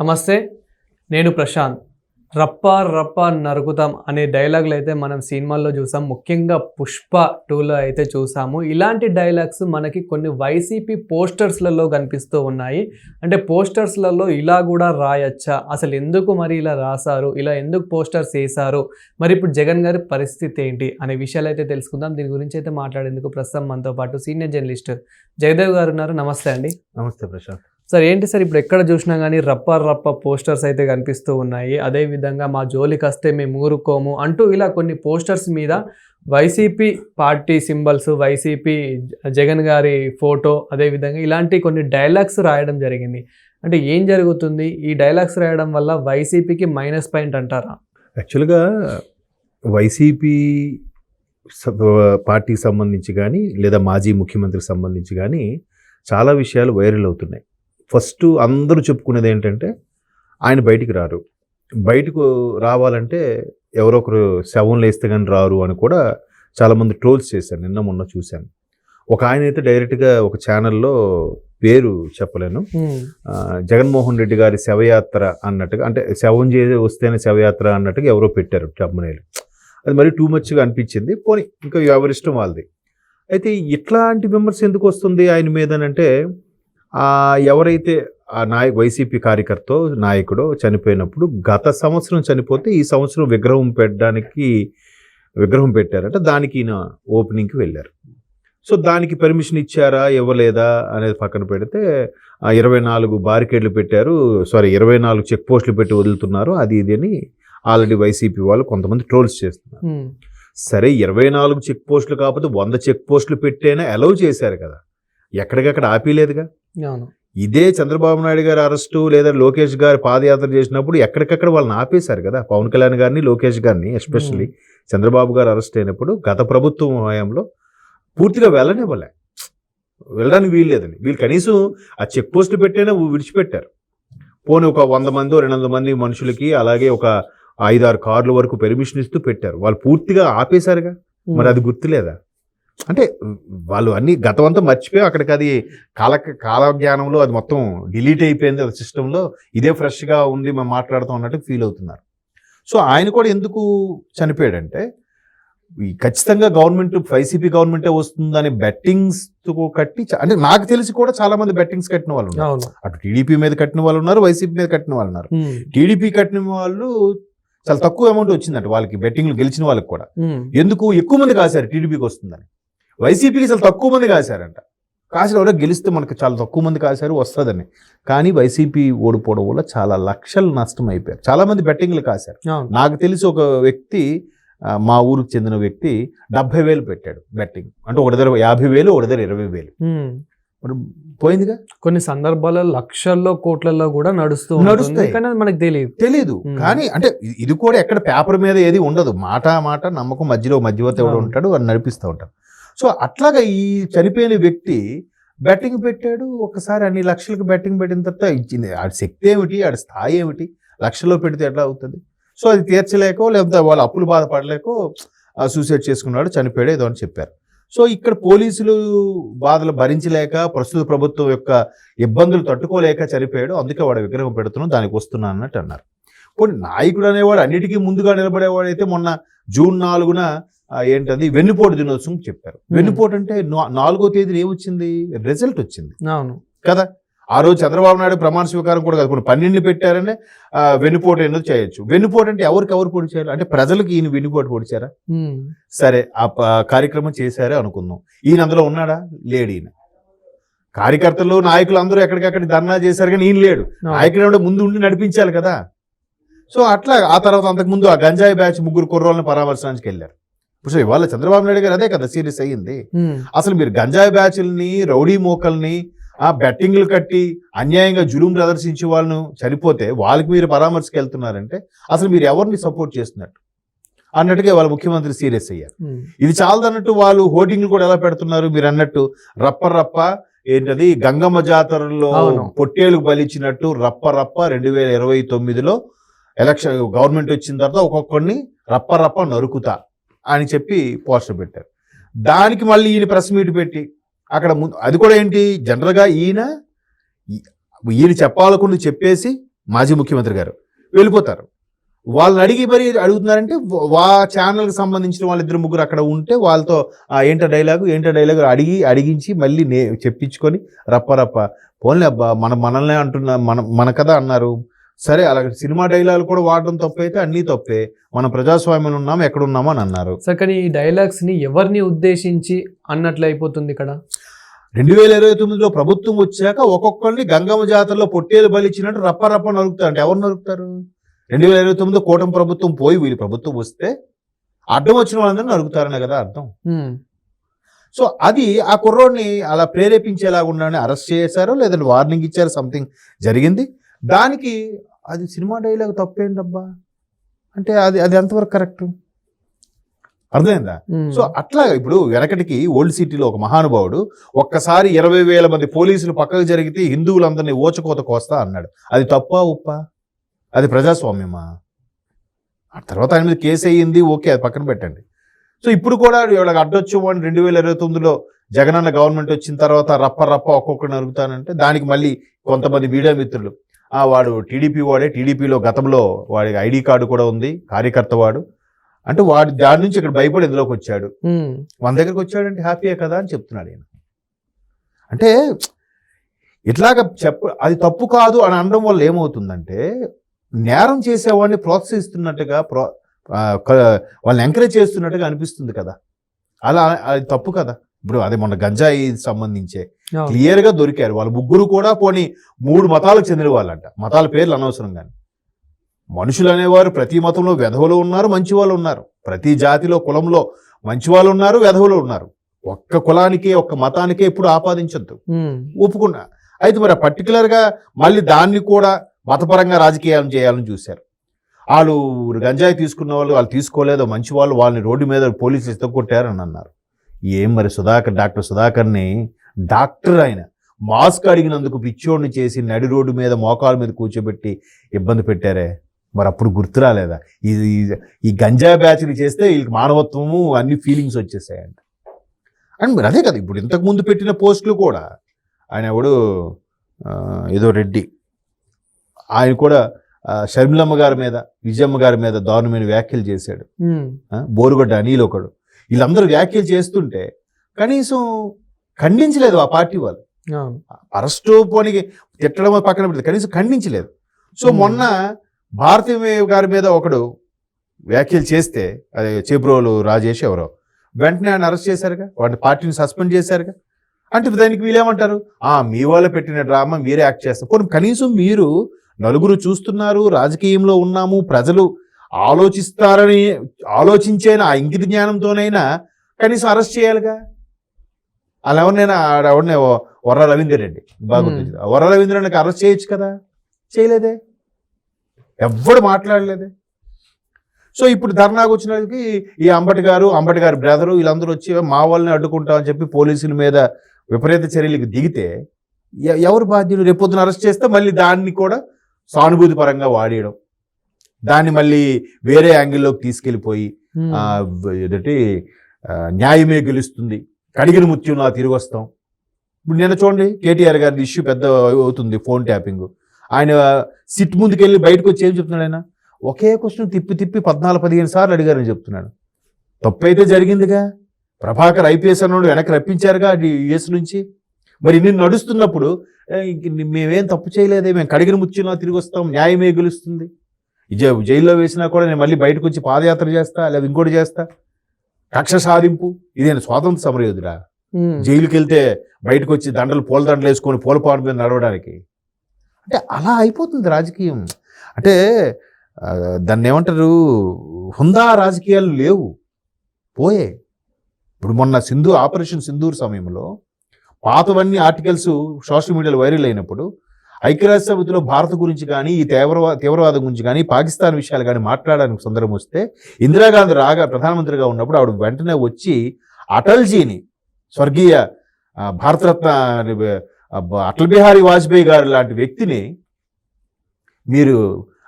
నమస్తే నేను ప్రశాంత్. రప్ప రప్ప నరుకుతాం అనే డైలాగులు అయితే మనం సినిమాల్లో చూసాం. ముఖ్యంగా పుష్ప టూలో అయితే చూసాము. ఇలాంటి డైలాగ్స్ మనకి కొన్ని వైసీపీ పోస్టర్స్లలో కనిపిస్తూ ఉన్నాయి. అంటే పోస్టర్స్లలో ఇలా కూడా రాయచ్చా? అసలు ఎందుకు మరి ఇలా రాశారు? ఇలా ఎందుకు పోస్టర్స్ వేశారు? మరి ఇప్పుడు జగన్ గారి పరిస్థితి ఏంటి? అనే విషయాలు అయితే తెలుసుకుందాం. దీని గురించి అయితే మాట్లాడేందుకు ప్రస్తుతం మనతో పాటు సీనియర్ జర్నలిస్ట్ జయదేవ్ గారు ఉన్నారు. నమస్తే అండి. నమస్తే ప్రశాంత్. సార్ ఏంటి సార్? ఇప్పుడు ఎక్కడ చూసినా కానీ రప్ప రప్ప పోస్టర్స్ అయితే కనిపిస్తూ ఉన్నాయి. అదే విధంగా మా జోలికి వస్తే మేము ఊరుకోము అంటూ ఇలా కొన్ని పోస్టర్స్ మీద YCP party symbols YCP Jagan గారి ఫోటో అదే విధంగా ఇలాంటి కొన్ని డైలాగ్స్ రాయడం జరిగింది. అంటే ఏం జరుగుతుంది? ఈ డైలాగ్స్ రాయడం వల్ల వైసీపీకి మైనస్ పాయింట్ అంటారా? యాక్చువల్గా వైసీపీ పార్టీకి సంబంధించి కానీ లేదా మాజీ ముఖ్యమంత్రికి సంబంధించి కానీ చాలా విషయాలు వైరల్ అవుతున్నాయి. ఫస్ట్ అందరూ చెప్పుకునేది ఏంటంటే ఆయన బయటికి రారు. బయటకు రావాలంటే ఎవరో ఒకరు శవంలో వేస్తే కానీ రారు అని కూడా చాలామంది ట్రోల్స్ చేశారు. నిన్న మొన్న చూశాను. ఒక ఆయన అయితే డైరెక్ట్గా ఒక ఛానల్లో పేరు చెప్పలేను. జగన్మోహన్ రెడ్డి గారి శవయాత్ర అన్నట్టుగా అంటే శవం చేసి వస్తేనే శవయాత్ర అన్నట్టుగా ఎవరో పెట్టారు టమ్మనేలు అది మరి టూ మచ్గా అనిపించింది. పోనీ ఇంకా ఎవరిష్టం వాళ్ళది. అయితే ఇట్లాంటి విమర్శ ఎందుకు వస్తుంది ఆయన మీద అంటే ఎవరైతే ఆ నాయ వైసీపీ కార్యకర్త నాయకుడో చనిపోయినప్పుడు గత సంవత్సరం చనిపోతే ఈ సంవత్సరం విగ్రహం పెట్టడానికి విగ్రహం పెట్టారంటే. దానికి ఈయన ఓపెనింగ్కి వెళ్ళారు. సో దానికి పర్మిషన్ ఇచ్చారా ఇవ్వలేదా అనేది పక్కన పెడితే ఆ ఇరవై నాలుగు బారికేడ్లు పెట్టారు. సారీ ఇరవై నాలుగు చెక్ పోస్టులు పెట్టి వదులుతున్నారు. అది ఇది అని ఆల్రెడీ వైసీపీ వాళ్ళు కొంతమంది ట్రోల్స్ చేస్తున్నారు. సరే ఇరవై నాలుగు చెక్ పోస్టులు కాకపోతే వంద చెక్ పోస్టులు పెట్టేనా అలౌ చేశారు కదా. ఎక్కడికక్కడ ఆపేలేదుగా ఇదే చంద్రబాబు నాయుడు గారి అరెస్టు లేదా లోకేష్ గారి పాదయాత్ర చేసినప్పుడు ఎక్కడికక్కడ వాళ్ళని ఆపేశారు కదా. పవన్ కళ్యాణ్ గారిని లోకేష్ గారిని ఎస్పెషల్లీ చంద్రబాబు గారు అరెస్ట్ అయినప్పుడు గత ప్రభుత్వం హయాంలో పూర్తిగా వెళ్ళనివ్వలే. వెళ్ళడానికి వీల్లేదని వీళ్ళు కనీసం ఆ చెక్ పోస్టులు పెట్టైనా విడిచిపెట్టారు. పోనీ ఒక వంద మంది రెండు వందల మంది మనుషులకి అలాగే ఒక ఐదారు కార్ల వరకు పెర్మిషన్ ఇస్తూ పెట్టారు. వాళ్ళు పూర్తిగా ఆపేశారుగా? మరి అది గుర్తులేదా? అంటే వాళ్ళు అన్ని గతం అంతా మర్చిపోయి. అక్కడికి అది కాల కాలజ్ఞానంలో అది మొత్తం డిలీట్ అయిపోయింది అది సిస్టంలో. ఇదే ఫ్రెష్గా ఉంది మేము మాట్లాడుతాం అన్నట్టు ఫీల్ అవుతున్నారు. సో ఆయన కూడా ఎందుకు చనిపోయాడంటే ఈ ఖచ్చితంగా గవర్నమెంట్ వైసీపీ గవర్నమెంటే వస్తుందని బెట్టింగ్స్ కట్టి అంటే నాకు తెలిసి కూడా చాలా మంది బెట్టింగ్స్ కట్టిన వాళ్ళు ఉన్నారు. అటు టీడీపీ మీద కట్టిన వాళ్ళు ఉన్నారు వైసీపీ మీద కట్టిన వాళ్ళు ఉన్నారు. టీడీపీ కట్టిన వాళ్ళు చాలా తక్కువ అమౌంట్ వచ్చిందంట వాళ్ళకి బెట్టింగ్లు గెలిచిన వాళ్ళకి కూడా. ఎందుకు? ఎక్కువ మంది కాశారు టీడీపీకి వస్తుందని. వైసీపీకి చాలా తక్కువ మంది కాశారంట. కాసిన ఎవరో గెలిస్తే మనకు చాలా తక్కువ మంది కాశారు వస్తుందని. కానీ వైసీపీ ఓడిపోవడం వల్ల చాలా లక్షలు నష్టం అయిపోయారు. చాలా మంది బెట్టింగ్లు కాశారు. నాకు తెలిసి ఒక వ్యక్తి మా ఊరికి చెందిన వ్యక్తి డెబ్బై వేలు పెట్టాడు బెట్టింగ్. అంటే ఒక దగ్గర యాభై వేలు ఒక దగ్గర ఇరవై వేలు. మరి పోయిందిగా? కొన్ని సందర్భాల్లో లక్షల్లో కోట్లలో కూడా నడుస్తూ నడుస్తాయి. కానీ మనకు తెలియదు Hmm. కానీ అంటే ఇది కూడా ఎక్కడ పేపర్ మీద ఏది ఉండదు. మాట మాట నమ్మకం మధ్యలో మధ్యవర్తి ఎవడు. ఉంటాడు అని నడిపిస్తూ ఉంటాడు. సో అట్లాగా ఈ చనిపోయిన వ్యక్తి బెట్టింగ్ పెట్టాడు ఒకసారి అన్ని లక్షలకు బెట్టింగ్ పెట్టిన తర్వాత ఇచ్చింది. ఆడి శక్తి ఏమిటి? ఆడి స్థాయి ఏమిటి? లక్షల్లో పెడితే ఎట్లా అవుతుంది? సో అది తీర్చలేకో లేకపోతే వాళ్ళు అప్పులు బాధపడలేకో సూసైడ్ చేసుకున్నాడు చనిపోయాడు ఏదో అని చెప్పారు. సో ఇక్కడ పోలీసులు బాధలు భరించలేక ప్రస్తుత ప్రభుత్వం యొక్క ఇబ్బందులు తట్టుకోలేక చనిపోయాడు. అందుకే వాడు విగ్రహం పెడుతున్నాం దానికి వస్తున్నా అన్నట్టు అన్నారు. కొన్ని నాయకుడు అనేవాడు అన్నిటికీ ముందుగా నిలబడేవాడు అయితే మొన్న జూన్ నాలుగున ఏంటది? వెన్నుపోటు దినోత్సవం చెప్పారు. వెన్నుపోటు అంటే నాలుగో తేదీన ఏమొచ్చింది? రిజల్ట్ వచ్చింది. అవును. కదా? ఆ రోజు చంద్రబాబు నాయుడు ప్రమాణ స్వీకారం కూడా కాదు పన్నెండు పెట్టారనే వెన్నుపోటు అనేది చేయొచ్చు. వెన్నుపోటు అంటే ఎవరికి ఎవరు పొడి చేయాలి అంటే ప్రజలకు ఈయన వెన్నుపోటు పొడిచారా? సరే ఆ కార్యక్రమం చేశారే అనుకుందాం. ఈయన అందులో ఉన్నాడా? లేడు ఈయన. కార్యకర్తలు నాయకులు అందరూ ఎక్కడికక్కడ ధర్నా చేశారు కానీ ఈయన లేడు. నాయకుడు ముందు ఉండి నడిపించాలి కదా? సో అట్లా ఆ తర్వాత అంతకుముందు ఆ గంజాయి బ్యాచ్ ముగ్గురు కుర్రోళ్ళని పరామర్శించడానికి వెళ్ళారు. ఇప్పుడు ఇవాళ చంద్రబాబు నాయుడు గారు అదే కదా సీరియస్ అయ్యింది. అసలు మీరు గంజాయి బ్యాచ్ల్ని రౌడీ మోకల్ని ఆ బెట్టింగ్లు కట్టి అన్యాయంగా జులుం ప్రదర్శించే వాళ్ళను చనిపోతే వాళ్ళకి మీరు పరామర్శకు వెళ్తున్నారంటే అసలు మీరు ఎవరిని సపోర్ట్ చేస్తున్నట్టు? అన్నట్టుగా వాళ్ళ ముఖ్యమంత్రి సీరియస్ అయ్యారు. ఇది చాలదన్నట్టు వాళ్ళు హోర్డింగ్లు కూడా ఎలా పెడుతున్నారు మీరు అన్నట్టు రప్ప రప్ప ఏంటది గంగమ్మ జాతరలో. పొట్టేలు బలిచ్చినట్టు రప్ప రప్ప రెండు వేల ఇరవై తొమ్మిదిలో ఎలక్షన్ గవర్నమెంట్ వచ్చిన తర్వాత ఒక్కొక్కడిని రప్ప రప్ప నరుకుతా. అని చెప్పి పోస్టర్ పెట్టారు. దానికి మళ్ళీ ఈయన ప్రెస్ మీట్ పెట్టి అక్కడ ముందు అది కూడా ఏంటి? జనరల్గా ఈయన ఈయన చెప్పాలకుండా చెప్పేసి మాజీ ముఖ్యమంత్రి గారు వెళ్ళిపోతారు. వాళ్ళని అడిగి మరి అడుగుతున్నారంటే వా ఛానల్కి సంబంధించిన వాళ్ళిద్దరు ముగ్గురు అక్కడ ఉంటే వాళ్ళతో "ఆ, ఏంటో డైలాగు ఏంటో డైలాగు అడిగి అడిగించి మళ్ళీ నే చెప్పించుకొని రప్ప రప్ప. పోన్లే అబ్బా మన మనల్నే అంటున్నా మన మన కదా అన్నారు. సరే అలాగే సినిమా డైలాగులు కూడా వాడడం తప్పైతే అన్నీ తప్పే. మనం ప్రజాస్వామ్యం ఉన్నాం ఎక్కడ ఉన్నామో అని అన్నారు. సార్ కానీ ఈ డైలాగ్స్ని ఎవరిని ఉద్దేశించి అన్నట్లు అయిపోతుంది ఇక్కడ? రెండు వేల ఇరవై తొమ్మిదిలో ప్రభుత్వం వచ్చాక ఒక్కొక్కరిని గంగమ్మ జాతరలో పొట్టేలు బలిచ్చినట్టు రప్ప రప్ప నరుకుతారు అంటే ఎవరు నరుకుతారు? రెండు వేల ఇరవై తొమ్మిదిలో కూటమి ప్రభుత్వం పోయి వీళ్ళు ప్రభుత్వం వస్తే అడ్డం వచ్చిన వాళ్ళందరూ నరుకుతారనే కదా అర్థం. సో అది ఆ కుర్రోడిని అలా ప్రేరేపించేలాగా ఉండాలని అరెస్ట్ చేశారు లేదంటే వార్నింగ్ ఇచ్చారు సంథింగ్ జరిగింది? దానికి అది సినిమా డైలాగ్ తప్పేంటబ్బా? అంటే అది అది ఎంతవరకు కరెక్ట్? అర్థమైందా? సో అట్లా ఇప్పుడు వెనకటికి ఓల్డ్ సిటీలో ఒక మహానుభావుడు ఒక్కసారి ఇరవై వేల మంది పోలీసులు పక్కకు జరిగితే హిందువులందరినీ ఓచకోత కోస్తా అన్నాడు. అది తప్పా ఉప్పా? అది ప్రజాస్వామ్యమా? ఆ తర్వాత ఆయన మీద కేసు అయ్యింది ఓకే అది పక్కన పెట్టండి. సో ఇప్పుడు కూడా వీళ్ళకి అడ్డొచ్చు అని రెండు వేల ఇరవై తొమ్మిదిలో జగనన్న గవర్నమెంట్ వచ్చిన తర్వాత రప్ప రప్ప ఒక్కొక్కటి నరుగుతానంటే దానికి మళ్ళీ కొంతమంది మీడియా మిత్రులు వాడు టీడీపీ వాడే టీడీపీలో గతంలో వాడి ఐడి కార్డు కూడా ఉంది కార్యకర్త వాడు. అంటే వాడు దాని నుంచి ఇక్కడ భయపడి ఇందులోకి వచ్చాడు. మన దగ్గరకు వచ్చాడంటే హ్యాపీయే కదా అని చెప్తున్నాడు ఆయన అంటే ఇట్లాగ చెప్ప అది తప్పు కాదు అని అనడం వల్ల ఏమవుతుందంటే నేరం చేసేవాడిని ప్రోత్సహిస్తున్నట్టుగా ప్రో వాళ్ళని ఎంకరేజ్ చేస్తున్నట్టుగా అనిపిస్తుంది కదా. అలా అది తప్పు కదా. ఇప్పుడు అదే మొన్న గంజాయి సంబంధించే. క్లియర్గా దొరికారు. వాళ్ళ ముగ్గురు కూడా పోనీ మూడు మతాలకు చెందిన వాళ్ళంట. మతాల పేర్లు అనవసరం కానీ మనుషులు అనేవారు ప్రతి మతంలో వెధవలు ఉన్నారు మంచి వాళ్ళు ఉన్నారు. ప్రతి జాతిలో కులంలో మంచి వాళ్ళు ఉన్నారు వెధవలు ఉన్నారు. ఒక్క కులానికి ఒక్క మతానికే ఎప్పుడు ఆపాదించొద్దు. ఒప్పుకున్నా. అయితే మరి పర్టికులర్గా మళ్ళీ దాన్ని కూడా మతపరంగా రాజకీయాలు చేయాలని చూశారు. వాళ్ళు గంజాయి తీసుకున్న వాళ్ళు వాళ్ళు తీసుకోలేదు మంచి వాళ్ళు వాళ్ళని రోడ్డు మీద పోలీసులు ఎత్తుకొట్టారు అని అన్నారు. ఏం మరి సుధాకర్ డాక్టర్ సుధాకర్ని? డాక్టర్ ఆయన. మాస్క్ అడిగినందుకు పిచ్చోడిని చేసి నడి రోడ్డు మీద మోకాల మీద కూర్చోబెట్టి ఇబ్బంది పెట్టారే. మరి అప్పుడు గుర్తు రాలేదా? ఇది ఈ గంజా బ్యాచ్లు చేస్తే వీళ్ళకి మానవత్వము అన్ని ఫీలింగ్స్ వచ్చేసాయంట. అండ్ మరి అదే కదా ఇప్పుడు ఇంతకు ముందు పెట్టిన పోస్టులు కూడా. ఆయన ఎవడు? ఏదో రెడ్డి. ఆయన కూడా షర్మిలమ్మ గారి మీద విజయమ్మ గారి మీద దారుణమైన వ్యాఖ్యలు చేశాడు. బోరుగడ్డ అనిల్ ఒకడు. వీళ్ళందరూ వ్యాఖ్యలు చేస్తుంటే కనీసం ఖండించలేదు ఆ పార్టీ వాళ్ళు. అరెస్టు పోనికి తిట్టడం పక్కన పెడితే కనీసం ఖండించలేదు. సో. మొన్న భారతీ గారి మీద ఒకడు వ్యాఖ్యలు చేస్తే అదే చేబ్రోలు రాజేష్ ఎవరో వెంటనే ఆయన అరెస్ట్ చేశారుగా? వాటి పార్టీని సస్పెండ్ చేశారుగా? అంటే దానికి వీళ్ళేమంటారు ఆ మీ వాళ్ళు పెట్టిన డ్రామా మీరే యాక్ట్ చేస్తారు. పోనీ కనీసం మీరు నలుగురు చూస్తున్నారు రాజకీయంలో ఉన్నాము ప్రజలు ఆలోచిస్తారని ఆలోచించే ఆ ఇంగిత జ్ఞానంతోనైనా కనీసం అరెస్ట్ చేయాలిగా? అలా ఎవరినైనా ఎవరినే వర్ర రవీందర్ రెడ్డి బాగా. గుర్తు వర్ర రవీంద్ర రెడ్డికి అరెస్ట్ చేయొచ్చు కదా? చేయలేదే? ఎవ్వడు మాట్లాడలేదే? సో ఇప్పుడు ధర్నాకు వచ్చినకి ఈ అంబటి గారు అంబటి గారి బ్రదరు వీళ్ళందరూ వచ్చి మా వాళ్ళని అడ్డుకుంటామని చెప్పి పోలీసుల మీద విపరీత చర్యలకు దిగితే ఎవరు బాధ్యులు? రేపొద్దున అరెస్ట్ చేస్తే మళ్ళీ దాన్ని కూడా సానుభూతి పరంగా వాడేయడం. దాన్ని మళ్ళీ వేరే యాంగిల్లోకి తీసుకెళ్ళిపోయి ఏంటంటే న్యాయమే గెలుస్తుంది. కడిగిన ముత్యంలా తిరిగి వస్తాం. ఇప్పుడు నిన్న చూడండి కేటీఆర్ గారి ఇష్యూ పెద్ద అవుతుంది ఫోన్ ట్యాపింగ్. ఆయన సిట్ ముందుకెళ్ళి బయటకు వచ్చి ఏం చెప్తున్నాడు ఆయన? ఒకే క్వశ్చన్ తిప్పి తిప్పి పద్నాలుగు పదిహేను సార్లు అడిగారని చెప్తున్నాడు. తప్పు అయితే జరిగిందిగా. ప్రభాకర్ ఐపీఎస్ అన్నోడు వెనక్కి రప్పించారుగా యుఎస్ నుంచి. మరి నేను నడుస్తున్నప్పుడు "ఏ, ఇంక ని- మేమేం తప్పు చేయలేదే మేము కడిగిన ముత్యంలా తిరిగి వస్తాం న్యాయమే గెలుస్తుంది. జైల్లో వేసినా కూడా నేను మళ్ళీ బయటకు వచ్చి పాదయాత్ర చేస్తా లేదా ఇంకోటి చేస్తా? కక్ష సాధింపు ఇదేనా స్వాతంత్ర సమరయోధుడా. ఉమ్, జైలుకి వెళ్తే బయటకు వచ్చి దండలు పూల దండలు వేసుకొని పూలపాడు మీద నడవడానికి. అంటే అలా అయిపోతుంది రాజకీయం. అంటే దాన్ని ఏమంటారు? హుందా రాజకీయాలు లేవు. పోయే. ఇప్పుడు మొన్న సింధు ఆపరేషన్ సింధూర్ సమయంలో పాతవన్నీ ఆర్టికల్స్ సోషల్ మీడియాలో వైరల్ అయినప్పుడు ఐక్యరాజ్య సమితిలో భారత్ గురించి కానీ ఈ తీవ్రవా తీవ్రవాదం గురించి కానీ పాకిస్తాన్ విషయాలు కానీ మాట్లాడడానికి సందర్భం వస్తే ఇందిరాగాంధీ రాగా ప్రధానమంత్రిగా ఉన్నప్పుడు ఆవిడ వెంటనే వచ్చి అటల్జీని స్వర్గీయ భారతరత్న అటల్ బిహారీ వాజ్పేయి గారు లాంటి వ్యక్తిని మీరు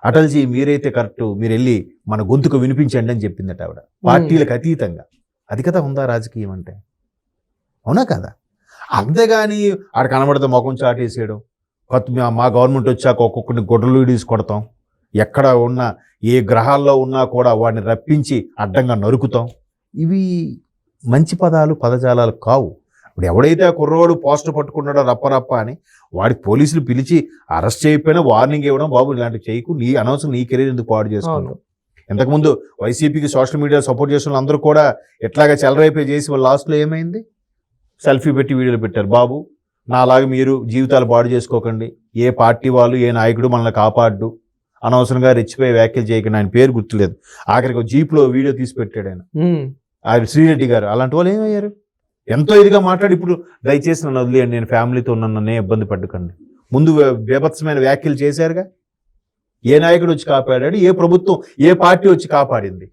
అటల్జీ మీరైతే కరెక్ట్ మీరు వెళ్ళి మన గొంతుకు వినిపించండి అని చెప్పిందట ఆవిడ. పార్టీలకు అతీతంగా. అది కదా ఉందా రాజకీయం అంటే? అవునా కదా? అంతేగాని ఆడ కనబడితే ముఖం చాటేసేయడం. కొత్త మా- గవర్నమెంట్ వచ్చాక ఒక్కొక్కరిని గొడ్డలు తీసి కొడతాం ఎక్కడ ఉన్నా ఏ గ్రహాల్లో ఉన్నా కూడా వాడిని రప్పించి అడ్డంగా నరుకుతాం. ఇవి మంచి పదాలు పదజాలాలు కావు. ఇప్పుడు ఎవడైతే ఆ కుర్రోడు పోస్టర్ పట్టుకున్నాడో రప్ప రప్ప అని వాడికి పోలీసులు పిలిచి అరెస్ట్ చేయకపోయినా వార్నింగ్ ఇవ్వడం బాబు ఇలాంటి చేయకు. నీ అనవసరం నీ కెరీర్ ఎందుకు పాడు చేసుకున్నావు? ఇంతకుముందు వైసీపీకి సోషల్ మీడియా సపోర్ట్ చేసిన వాళ్ళందరూ కూడా ఎట్లాగా చెలరైపోయి చేసి వాళ్ళ లాస్ట్లో ఏమైంది? సెల్ఫీ పెట్టి వీడియోలు పెట్టారు బాబు. నాలాగా మీరు జీవితాలు పాడు చేసుకోకండి. ఏ పార్టీ వాళ్ళు ఏ నాయకుడు మనల్ని కాపాడు అనవసరంగా రెచ్చిపోయి వ్యాఖ్యలు చేయకండి. ఆయన పేరు గుర్తులేదు. ఆఖరికి ఒక జీప్లో వీడియో తీసి పెట్టాడు ఆయన. ఆయన శ్రీరెడ్డి గారు. అలాంటి వాళ్ళు ఏమయ్యారు? ఎంతో ఇదిగా మాట్లాడి ఇప్పుడు దయచేసి నన్ను వదిలేయండి. నేను ఫ్యామిలీతో నన్ను ఇబ్బంది పట్టుకండి ముందు బీభత్సమైన వ్యాఖ్యలు చేశారుగా? ఏ నాయకుడు వచ్చి కాపాడాడు? ఏ ప్రభుత్వం ఏ పార్టీ వచ్చి కాపాడింది?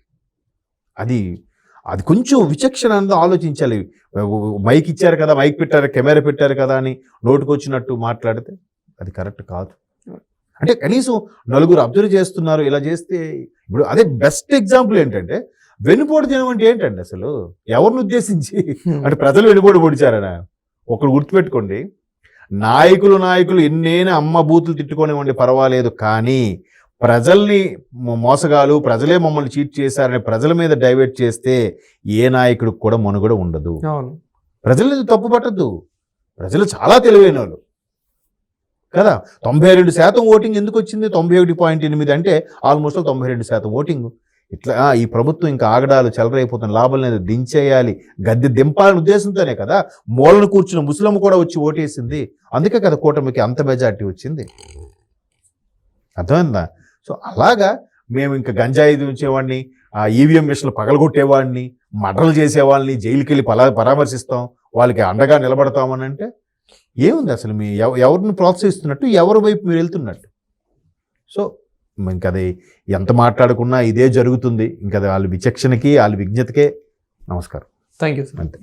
అది అది కొంచెం విచక్షణ అనేది ఆలోచించాలి. మైక్ ఇచ్చారు కదా మైక్ పెట్టారు కెమెరా పెట్టారు కదా అని నోటుకు వచ్చినట్టు మాట్లాడితే అది కరెక్ట్ కాదు. అంటే కనీసం నలుగురు అబ్జర్వ్ చేస్తున్నారు ఇలా చేస్తే ఇప్పుడు అదే బెస్ట్ ఎగ్జాంపుల్ ఏంటంటే వెనుపోటు జనం అంటే ఏంటండి అసలు? ఎవరిని ఉద్దేశించి? అంటే ప్రజలు వెనుపోటు పొడిచారనా? ఒకడు గుర్తుపెట్టుకోండి. నాయకులు నాయకులు ఎన్నైనా అమ్మ బూతులు తిట్టుకోనివ్వండి పర్వాలేదు కానీ ప్రజల్ని మోసగాలు ప్రజలే మమ్మల్ని చీట్ చేశారని ప్రజల మీద డైవర్ట్ చేస్తే ఏ నాయకుడికి కూడా మనుగడ ఉండదు. ప్రజలను తప్పు పట్టద్దు. ప్రజలు చాలా తెలివైన వాళ్ళు కదా? తొంభై రెండు శాతం ఓటింగ్ ఎందుకు వచ్చింది? తొంభై ఒకటి పాయింట్ ఎనిమిది అంటే ఆల్మోస్ట్ తొంభై రెండు శాతం ఓటింగ్. ఇట్లా ఈ ప్రభుత్వం ఇంకా ఆగడాలు చెలరైపోతున్న లాభాలు అనేది దించేయాలి గద్దె దింపాలనే ఉద్దేశంతోనే కదా? మూలను కూర్చున్న ముస్లిం కూడా వచ్చి ఓటేసింది. అందుకే కదా కూటమికి అంత మెజార్టీ వచ్చింది. అర్థమైందా? సో అలాగా మేము ఇంకా గంజాయి ఉంచేవాడిని ఆ ఈవీఎం మిషన్లు పగలగొట్టేవాడిని మర్డర్లు చేసేవాళ్ళని జైలుకి వెళ్ళి పలా పరామర్శిస్తాం వాళ్ళకి అండగా నిలబడతామని అంటే ఏముంది అసలు మీ ఎవ- ఎవరిని ప్రోత్సహిస్తున్నట్టు ఎవరి వైపు మీరు వెళ్తున్నట్టు? సో ఇంకా అది ఎంత మాట్లాడుకున్నా ఇదే జరుగుతుంది. ఇంకా అది వాళ్ళ విచక్షణకి వాళ్ళ విజ్ఞతకే నమస్కారం. థ్యాంక్ యూ అంతే.